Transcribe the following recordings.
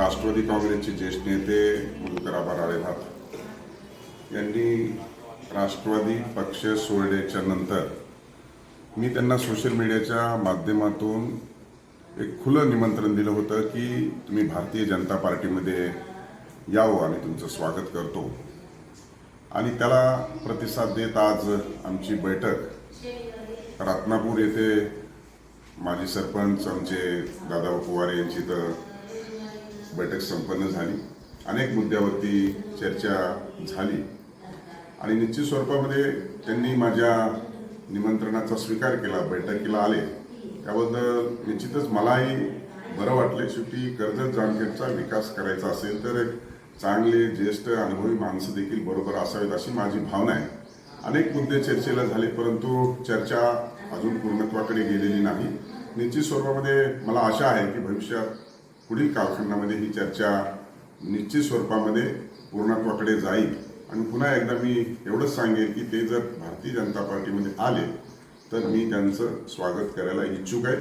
राष्ट्रवादी काँग्रेसचे ज्येष्ठ नेते मधुकर आबा राळेभात यांनी राष्ट्रवादी पक्ष सोडल्याच्या नंतर मी त्यांना सोशल मीडियाच्या माध्यमातून एक खुलं निमंत्रण दिलं होतं की तुम्ही भारतीय जनता पार्टीमध्ये यावं आम्ही तुमचं स्वागत करतो. आणि त्याला प्रतिसाद देत आज आमची बैठक रत्नापूर येथे माजी सरपंच आमचे दादा पवार यांची तर बैठक संपन्न झाली. अनेक मुद्द्यावरती चर्चा झाली. आणि निश्चित स्वरूपामध्ये त्यांनी माझ्या निमंत्रणाचा स्वीकार केला बैठकीला आले. त्याबद्दल निश्चितच मलाही बरं वाटले शेवटी कर्जत जामखेडचा विकास करायचा असेल तर एक चांगले ज्येष्ठ अनुभवी माणसं देखील बरोबर असावेत अशी माझी भावना आहे. अनेक मुद्दे चर्चेला झाले परंतु चर्चा अजून पूर्णत्वाकडे गेलेली नाही. निश्चित स्वरूपामध्ये मला आशा आहे की भविष्यात पुढील कालखंडामध्ये ही चर्चा निश्चित स्वरूपामध्ये पूर्णत्वाकडे जाईल. आणि पुन्हा एकदा मी एवढंच सांगेन की ते जर भारतीय जनता पार्टीमध्ये आले तर मी त्यांचं स्वागत करायला इच्छुक आहे.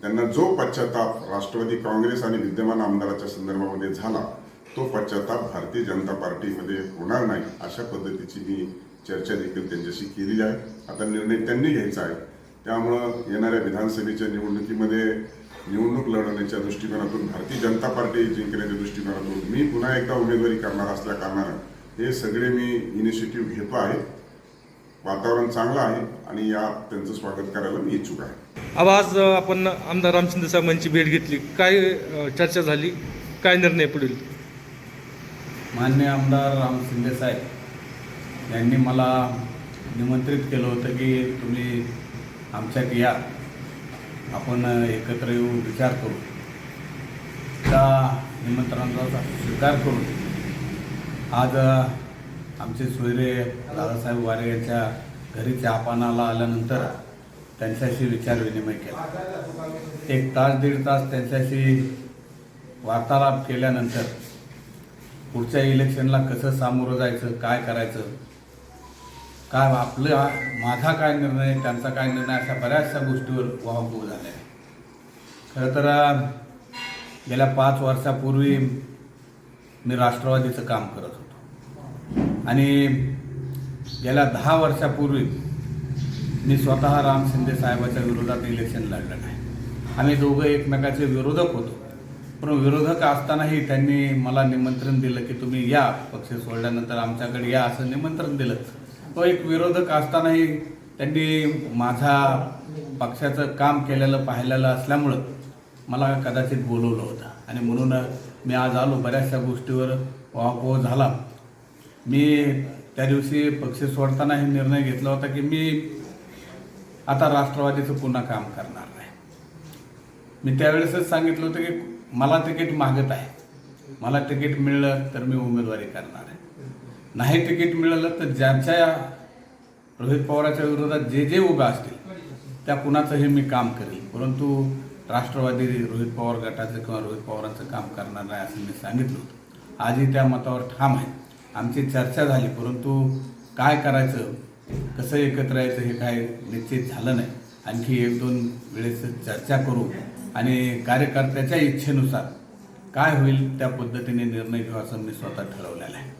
त्यांना जो पश्चाताप राष्ट्रवादी काँग्रेस आणि विद्यमान आमदाराच्या संदर्भामध्ये झाला तो पश्चाताप भारतीय जनता पार्टीमध्ये होणार नाही अशा पद्धतीची मी चर्चा देखील त्यांच्याशी केलेली आहे. आता निर्णय त्यांनी घ्यायचा आहे. त्यामुळं येणाऱ्या विधानसभेच्या निवडणुकीमध्ये निवडणूक लढवण्याच्या दृष्टिकोनातून भारतीय जनता पार्टी जिंकण्याच्या दृष्टिकोनातून मी पुन्हा एकदा उमेदवारी करणार असल्या कारणानं हे सगळे मी इनिशिएटिव्ह घेतो आहे. वातावरण चांगलं आहे आणि या त्यांचं स्वागत करायला मी इच्छुक आहे. अब आज आपण आमदार रामचंद्र साहेबांची भेट घेतली. काय चर्चा झाली? काय निर्णय पुढील? मान्य आमदार राम शिंदे साहेब यांनी मला निमंत्रित केलं होतं की तुम्ही आमच्यात या. आपण एकत्र येऊ विचार करू. त्या निमंत्रणाचा स्वीकार करून आज आमचे सोयरे दादासाहेब वारे यांच्या घरी चहापानाला आल्यानंतर त्यांच्याशी विचार विनिमय केला. एक तास दीड तास त्यांच्याशी वार्तालाप केल्यानंतर पुढच्या इलेक्शनला कसं सामोरं जायचं काय करायचं काय आपलं माझा काय निर्णय त्यांचा काय निर्णय अशा बऱ्याचशा गोष्टीवर वाहतूक झाल्या खरं तर गेल्या पाच वर्षापूर्वी मी राष्ट्रवादीचं काम करत होतो. आणि गेल्या दहा वर्षापूर्वी मी स्वतः राम शिंदे साहेबाच्या विरोधात इलेक्शन लढलं नाही. आम्ही दोघं एकमेकाचे विरोधक होतो. पण विरोधक असतानाही त्यांनी मला निमंत्रण दिलं की तुम्ही या पक्ष सोडल्यानंतर आमच्याकडे या असं निमंत्रण दिलं. तो एक विरोधक असतानाही त्यांनी माझा पक्षाचं काम केलेलं पाहिलेलं असल्यामुळं मला कदाचित बोलवलं होतं. आणि म्हणून मी आज आलो बऱ्याचशा गोष्टीवर वाहपोह झाला. मी त्या दिवशी पक्ष सोडताना हे निर्णय घेतला होता की मी आता राष्ट्रवादीचं पुन्हा काम करणार नाही. मी त्यावेळेसच सांगितलं होतं की मला तिकीट मागत आहे. मला तिकीट मिळलं तर मी उमेदवारी करणार आहे. नाही तिकीट मिळालं तर ज्यांच्या रोहित पवाराच्या विरोधात जे जे उभं असतील त्या कुणाचंही मी काम करेल. परंतु राष्ट्रवादी रोहित पवार गटाचं किंवा रोहित पवारांचं काम करणार नाही असं मी सांगितलं होतं. आजही त्या मतावर ठाम आहे. आमची चर्चा झाली परंतु काय करायचं कसं एकत्र यायचं हे काय निश्चित झालं नाही. आणखी एक दोन वेळेस चर्चा करू आणि कार्यकर्त्याच्या इच्छेनुसार काय होईल त्या पद्धतीने निर्णय घेऊ असं मी स्वतः ठरवलेला आहे.